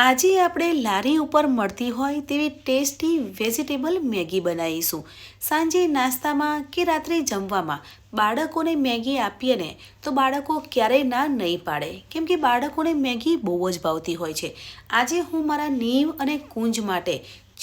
આજે આપણે લારી ઉપર મળતી હોય તેવી ટેસ્ટી વેજીટેબલ મેગી બનાવીશું. સાંજે નાસ્તામાં કે રાત્રે જમવામાં બાળકોને મેગી આપીએ ને તો બાળકો ક્યારેય ના નહીં પાડે. કેમ કે બાળકોને મેગી બહુ જ ભાવતી હોય છે. આજે હું મારા નીવ અને કુંજ માટે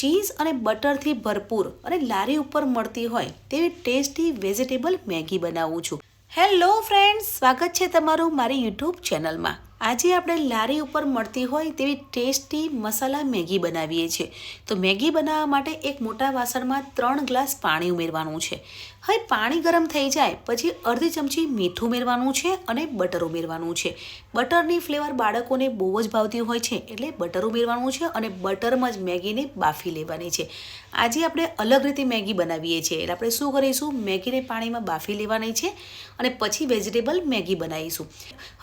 ચીઝ અને બટરથી ભરપૂર અને લારી ઉપર મળતી હોય તેવી ટેસ્ટી વેજીટેબલ મેગી બનાવું છું. હેલો ફ્રેન્ડ્સ, સ્વાગત છે તમારું મારી યુટ્યુબ ચેનલમાં. આજે આપણે લારી ઉપર મળતી હોય તેવી ટેસ્ટી મસાલા મેગી બનાવીએ છીએ. તો મેગી બનાવવા માટે એક મોટા વાસણમાં ત્રણ ગ્લાસ પાણી ઉમેરવાનું છે. હવે પાણી ગરમ થઈ જાય પછી અડધી ચમચી મીઠું ઉમેરવાનું છે અને બટર ઉમેરવાનું છે. બટરની ફ્લેવર બાળકોને બહુ જ ભાવતી હોય છે એટલે બટર ઉમેરવાનું છે અને બટરમાં જ મેગીને બાફી લેવાની છે. આજે આપણે અલગ રીતે મેગી બનાવીએ છીએ એટલે આપણે શું કરીશું? મેગીને પાણીમાં બાફી લેવાની છે અને પછી વેજીટેબલ મેગી બનાવીશું.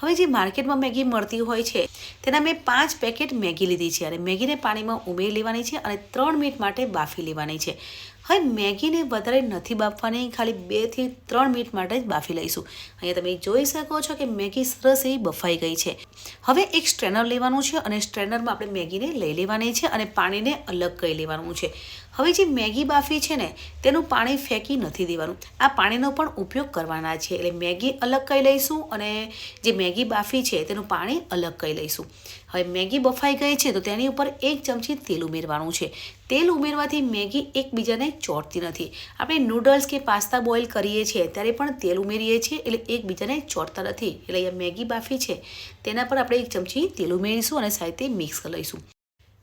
હવે જે માર્કેટમાં મેગી મળતી હોય છે, તેના મેં પાંચ પેકેટ મેગી લીધી છે અને મેગીને પાણીમાં ઉમેરી લેવાની છે અને ત્રણ મિનિટ માટે બાફી લેવાની છે. હવે મેગીને વધારે નથી બાફવાની, ખાલી બેથી ત્રણ મિનિટ માટે જ બાફી લઈશું. અહીંયા તમે જોઈ શકો છો કે મેગી સરસ એવી બફાઈ ગઈ છે. હવે એક સ્ટ્રેનર લેવાનું છે અને સ્ટ્રેનરમાં આપણે મેગીને લઈ લેવાની છે અને પાણીને અલગ કરી લેવાનું છે. હવે જે મેગી બાફી છે ને, તેનું પાણી ફેંકી નથી દેવાનું. આ પાણીનો પણ ઉપયોગ કરવાના છે. એટલે મેગી અલગ કરી લઈશું અને જે મેગી બાફી છે, તેનું પાણી અલગ કરી લઈશું. હવે મેગી બફાઈ ગઈ છે તો તેની ઉપર એક ચમચી તેલ ઉમેરવાનું છે. તેલ ઉમેરવાથી મેગી એકબીજાને ચોટતી નથી. આપણે નૂડલ્સ કે પાસ્તા બોઇલ કરીએ છીએ ત્યારે પણ તેલ ઉમેરીએ છીએ એટલે એકબીજાને ચોટતા નથી. એટલે અહીંયા મેગી બાફી છે. તેના પર આપણે એક ચમચી તેલ ઉમેરીશું અને સાથે મિક્સ કરી લઈશું.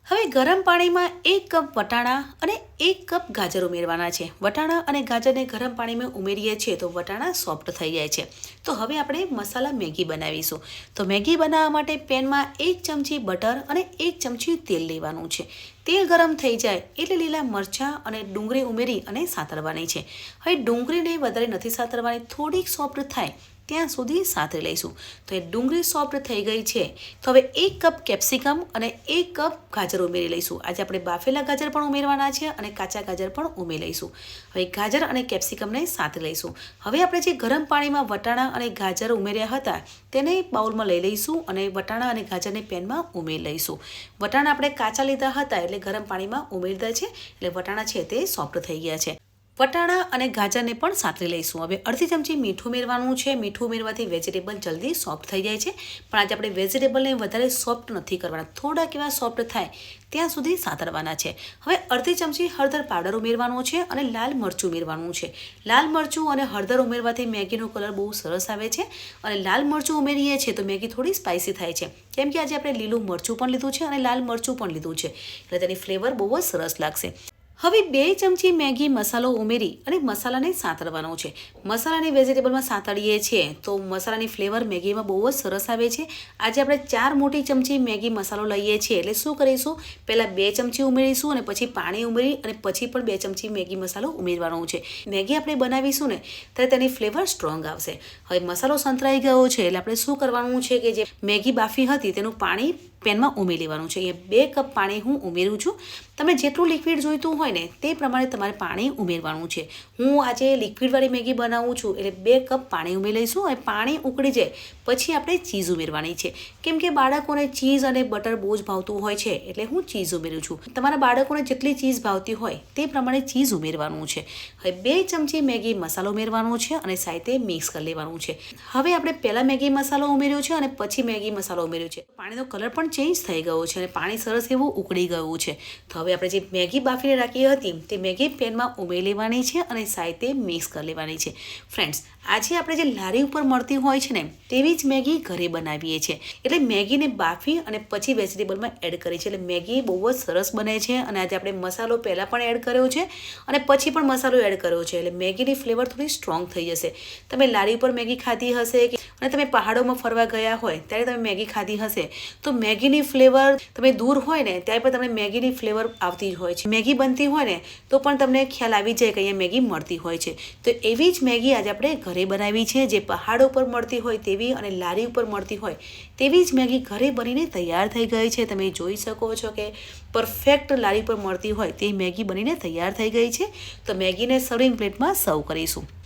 હવે ગરમ પાણીમાં એક કપ વટાણા અને એક કપ ગાજર ઉમેરવાના છે. વટાણા અને ગાજરને ગરમ પાણીમાં ઉમેરીએ છીએ તો વટાણા સોફ્ટ થઈ જાય છે. તો હવે આપણે મસાલા મેગી બનાવીશું. તો મેગી બનાવવા માટે પેનમાં એક ચમચી બટર અને એક ચમચી તેલ લેવાનું છે. તેલ ગરમ થઈ જાય એટલે લીલા મરચાં અને ડુંગળી ઉમેરી અને સાતરવાની છે. હવે ડુંગળીને વધારે નથી સાતરવાની, થોડીક સોફ્ટ થાય ત્યાં સુધી સાતરી લઈશું. તો એ ડુંગળી સોફ્ટ થઈ ગઈ છે. તો હવે એક કપ કેપ્સિકમ અને એક કપ ગાજર ઉમેરી લઈશું. આજે આપણે બાફેલા ગાજર પણ ઉમેરવાના છે અને કાચા ગાજર પણ ઉમેરી લઈશું. હવે ગાજર અને કેપ્સિકમને સાતરી લઈશું. હવે આપણે જે ગરમ પાણીમાં વટાણા અને ગાજર ઉમેર્યા હતા તેને બાઉલમાં લઈ લઈશું અને વટાણા અને ગાજરને પેનમાં ઉમેરી લઈશું. વટાણા આપણે કાચા લીધા હતા એટલે ગરમ પાણીમાં ઉમેરતા છે. એટલે વટાણા છે તે સોફ્ટ થઈ ગયા છે. વટાણા અને ગાજરને પણ સાતરી લઈશું. હવે અડધી ચમચી મીઠું ઉમેરવાનું છે. મીઠું ઉમેરવાથી વેજીટેબલ જલ્દી સોફ્ટ થઈ જાય છે. પણ આજે આપણે વેજીટેબલને વધારે સોફ્ટ નથી કરવાના. થોડાક એવા સોફ્ટ થાય ત્યાં સુધી સાતરવાના છે. હવે અડધી ચમચી હળદર પાવડર ઉમેરવાનો છે અને લાલ મરચું ઉમેરવાનું છે. લાલ મરચું અને હળદર ઉમેરવાથી મેગીનો કલર બહુ સરસ આવે છે અને લાલ મરચું ઉમેરીએ છીએ તો મેગી થોડી સ્પાઇસી થાય છે. કેમ કે આજે આપણે લીલું મરચું પણ લીધું છે અને લાલ મરચું પણ લીધું છે. એટલે તેની ફ્લેવર બહુ જ સરસ લાગશે. હવે બે ચમચી મેગી મસાલો ઉમેરી અને મસાલાને સાંતળવાનો છે. મસાલાને વેજીટેબલમાં સાંતળીએ છીએ તો મસાલાની ફ્લેવર મેગીમાં બહુ જ સરસ આવે છે. આજે આપણે ચાર મોટી ચમચી મેગી મસાલો લઈએ છીએ એટલે શું કરીશું? પહેલાં બે ચમચી ઉમેરીશું અને પછી પાણી ઉમેરી અને પછી પણ બે ચમચી મેગી મસાલો ઉમેરવાનો છે. મેગી આપણે બનાવીશું ને ત્યારે તેની ફ્લેવર સ્ટ્રોંગ આવશે. હવે મસાલો સંતરાઈ ગયો છે એટલે આપણે શું કરવાનું છે કે જે મેગી બાફી હતી તેનું પાણી પેનમાં ઉમેરી લેવાનું છે. એ બે કપ પાણી હું ઉમેરું છું. તમે જેટલું લિક્વિડ જોઈતું હોય ને, તે પ્રમાણે તમારે પાણી ઉમેરવાનું છે. હું આજે લિક્વિડવાળી મેગી બનાવું છું, એટલે બે કપ પાણી ઉમેરી લઈશું અને પાણી ઉકળી જાય, પછી આપણે ચીઝ ઉમેરવાની છે. કેમ કે બાળકોને ચીઝ અને બટર બહુ જ ભાવતું હોય છે, એટલે હું ચીઝ ઉમેરું છું. તમારા બાળકોને જેટલી ચીઝ ભાવતી હોય, તે પ્રમાણે ચીઝ ઉમેરવાનું છે. હવે બે ચમચી મેગી મસાલો ઉમેરવાનો છે અને સાથે મિક્સ કરી લેવાનું છે. હવે આપણે પહેલાં મેગી મસાલો ઉમેર્યો છે અને પછી મેગી મસાલો ઉમેર્યો છે. પાણીનો કલર પણ ચેન્જ થઈ ગયો છે અને પાણી સરસ એવું ઉકળી ગયું છે. તો હવે આપણે જે મેગી બાફીને રાખી હતી, તે મેગી પેનમાં ઉમેરી લેવાની છે અને સાથે મિક્સ કરી લેવાની છે. ફ્રેન્ડ્સ, આજે આપણે જે લારી ઉપર મળતી હોય છે ને, તેવી જ મેગી ઘરે બનાવીએ છીએ. એટલે મેગીને બાફી અને પછી વેજીટેબલમાં એડ કરી છે એટલે મેગી બહુ જ સરસ બને છે અને આજે આપણે મસાલો પહેલાં પણ એડ કર્યો છે અને પછી પણ મસાલો એડ કર્યો છે. એટલે મેગીની ફ્લેવર થોડી સ્ટ્રોંગ થઈ જશે. તમે લારી ઉપર મેગી ખાધી હશે કે, અને તમે પહાડોમાં ફરવા ગયા હોય, ત્યારે તમે મેગી ખાધી હશે. તો મેગીની ફ્લેવર તમે દૂર હોય ને ત્યારે પણ તમને મેગીની ફ્લેવર આવતી જ હોય છે. મેગી બનતી હોય ને તો પણ તમને ખ્યાલ આવી જાય કે અહીંયા મેગી મળતી હોય છે. તો એવી જ મેગી આજે આપણે ઘરે બનાવી છે જે પહાડો પર મળતી હોય તેવી અને લારી ઉપર મળતી હોય તેવી જ મેગી ઘરે બનીને તૈયાર થઈ ગઈ છે. તમે જોઈ શકો છો કે પરફેક્ટ લારી પર મળતી હોય તે મેગી બનીને તૈયાર થઈ ગઈ છે. તો મેગીને સર્વિંગ પ્લેટમાં સર્વ કરીશું.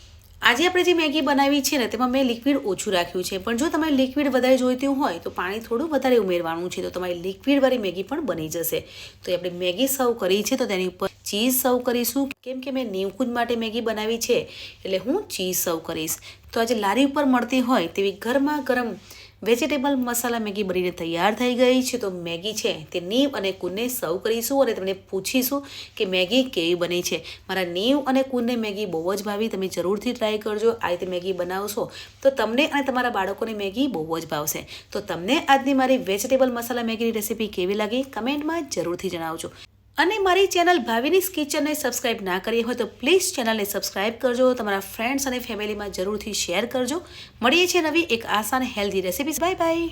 આજે આપણે જે મેગી બનાવી છે ને, તેમાં મેં લિક્વિડ ઓછું રાખ્યું છે. પણ જો તમારે લિક્વિડ વધારે જોઈતું હોય, તો પાણી થોડું વધારે ઉમેરવાનું છે. તો તમારી લિક્વિડવાળી મેગી પણ બની જશે. તો આપણે મેગી સર્વ કરી છે, તો તેની ઉપર ચીઝ સર્વ કરીશું. કેમ કે મેં નીવકુંજ માટે મેગી બનાવી છે, એટલે હું ચીઝ સર્વ કરીશ. તો આજે લારી ઉપર મળતી હોય, તેવી ગરમા ગરમ વેજીટેબલ મસાલા મેગી બનીને તૈયાર થઈ ગઈ છે. તો મેગી છે તે નીમ અને કુનને સર્વ કરીશું અને તમને પૂછીશું કે મેગી કેવી બની છે. મારા નીવ અને કુનને મેગી બહુ જ ભાવી, તમે જરૂરથી ટ્રાય કરજો. આ રીતે મેગી બનાવશો તો તમને અને તમારા બાળકોને મેગી બહુ જ ભાવશે. તો તમને આજની મારી વેજીટેબલ મસાલા મેગીની રેસીપી કેવી લાગી? કમેન્ટમાં જરૂરથી જણાવજો. અને મારી ચેનલ ભાવિનીસ કિચનને સબસ્ક્રાઇબ ના કરી હોય તો પ્લીઝ ચેનલને સબસ્ક્રાઇબ કરજો, તમારા ફ્રેન્ડ્સ અને ફેમિલીમાં જરૂરથી શેર કરજો. મળીએ છીએ નવી એક આસાન હેલ્ધી રેસીપીસ બાય બાય